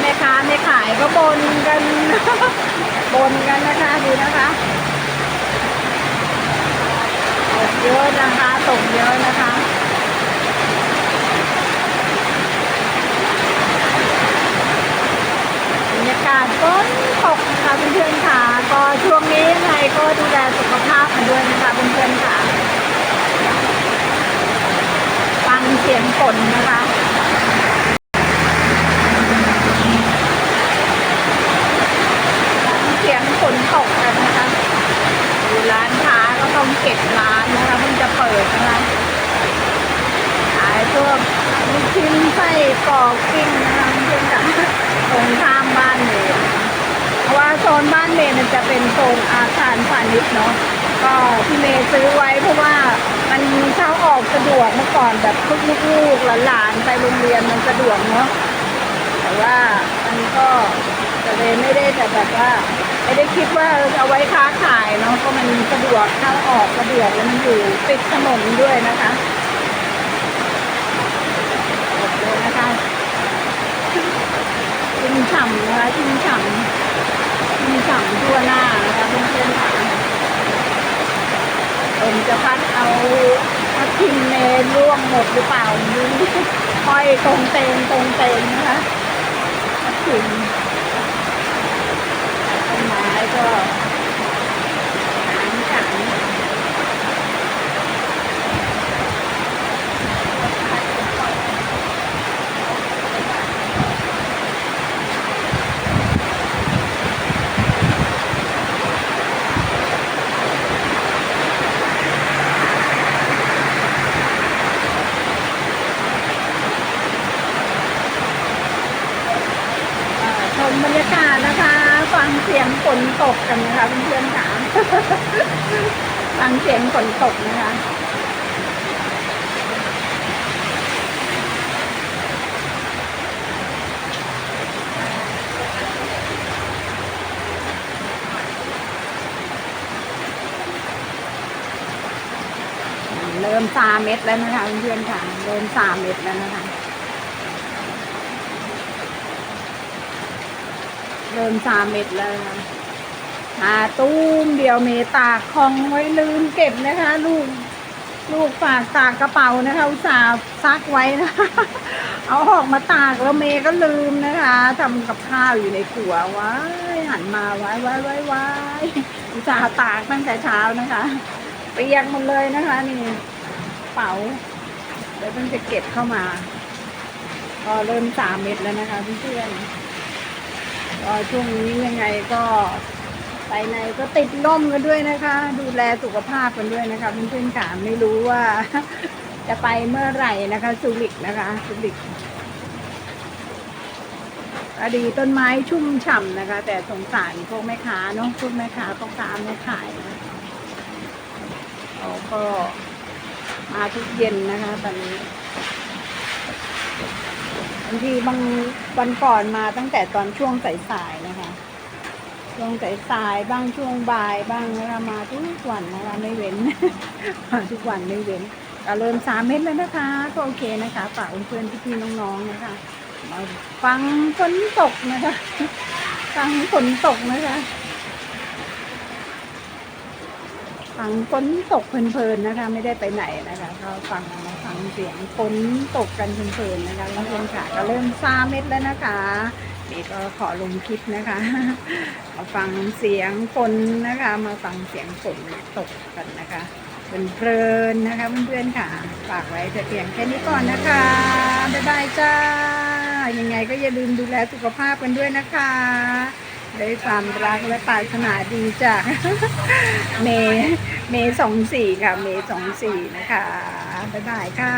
แม่ค้าแม่ขายก็บนกันบนกันนะคะดูนะคะตกเยอะนะคะตกเยอะนะคะบรรยากาศฝนตกนะคะเพื่อนๆค่ะก็ช่วงนี้ยังไงก็ดูแลสุขภาพกันด้วยนะคะเพื่อนๆค่ะฟังเสียงฝนนะคะ เสียงฝนตกกันนะคะอยู่ร้านค้าก็ต้อง เก็บร้านนะคะเพิ่งจะเปิดนะคะขายพวกลูกชิ้นไส้กรอกปิ้งนะคะเพื่อนกันตรงข้ามบ้านเมย์เพราะว่าโซนบ้านเมย์มันจะเป็นโซนอาคารพาณิชย์เนาะก็ที่เมย์ซื้อไว้เพราะว่ามันเข้าออกสะดวกเมื่อก่อนแบบลูกๆหลานๆไปโรงเรียนมันสะดวกเนาะ แต่ว่ามันก็จะเลยไม่ได้แต่แบบว่าไม่ได้คิดว่าเอาไว้ค้าขายเนาะก็มันสะดวกเข้าออกสะดวกแล้วมันอยู่ติดถนนด้วยนะคะหมดเลยนะคะชิมฉ่ำนะคะชิมฉ่ำชิมฉ่ำทั่วหน้านะคะเพื่อนๆค่ะผมจะพัดเอาพัดทิมเมร่วงหมดหรือเปล่าไม่รู้ค่อยตรงเตงตรงเตงนะคะ พัดทิม ต้นไม้ก็หางฉันเอ่อช มบรรยากาศนะคะ ฟังเสียงฝนตกกันนะคะเพื่อนๆค่ะฟังเสียงฝนตกนะคะเริ่มซาเม็ดแล้วนะคะเพื่อนๆค่ะ เริ่มซาเม็ดแล้วนะคะ เริ่มซาเม็ดแล้วหาตู้มเดียวเมตากคองไว้ลืมเก็บนะคะ ลูก ลูกฝากตากกระเป๋านะคะอุตส่าห์ซักไว้นะเอาออกมาตากแล้วเมย์ก็ลืมนะคะทำกับข้าวอยู่ในครัวว้ายหันมาว้ไว้ไว้ไว้อุตส่าห์ตากตั้งแต่เช้านะคะเปียกหมดเลยนะคะ นี่เป๋าเดี๋ยวเพิ่งจะเก็บเข้ามา ก็เริ่มสามเม็ดแล้วนะคะเพื่อนๆ ก็ช่วงนี้ยังไงก็ไปไหนก็ติดล่มกันด้วยนะคะ ดูแลสุขภาพกันด้วยนะคะเพื่อนๆค่ะไม่รู้ว่า จะไปเมื่อไหร่นะคะสุริกนะคะสุริกอดีต้นไม้ชุ่มฉ่ำนะคะ แต่สงสารพวกแม่ค้าเนาะพวกแม่ค้าต้องการแม่ขายนะเขาก็มาทุกเย็นนะคะ ตอนนี้ บางทีบางวันก่อนมาตั้งแต่ตอนช่วงสายๆนะคะ ช่วงสายๆบ้างช่วงบ่ายบ้างนะคะมาทุกวันนะคะไม่เว้นมาทุกวันไม่เว้นก็เริ่มสามเม็ดแล้วนะคะ ก็โอเคนะคะฝากเพื่อนๆพี่ๆน้องๆนะคะมาฟังฝนตกนะคะ ฟังฝนตกนะคะ ฟังฝนตกเพลินๆนะคะ ไม่ได้ไปไหนนะคะก็ฟังมาฟังเสียงฝนตกกันเพลินๆนะคะแล้วเพื่อนค่ะก็เริ่มซาเม็ดแล้วนะคะนี่ก็ขอลงคลิปนะคะมาฟังเสียงฝนนะคะ มาฟังเสียงฝนตกกันนะคะเพลินๆนะคะเพื่อนๆค่ะฝากไว้แต่เพียงแค่นี้ก่อนนะคะบ๊ายบายจ้ายังไงก็อย่าลืมดูแลสุขภาพกันด้วยนะคะ ด้วยความรักและปรารถนาดีจากเมย์เมย์สองสี่ค่ะ เมย์สองสี่นะคะ บ๊ายบายค่ะ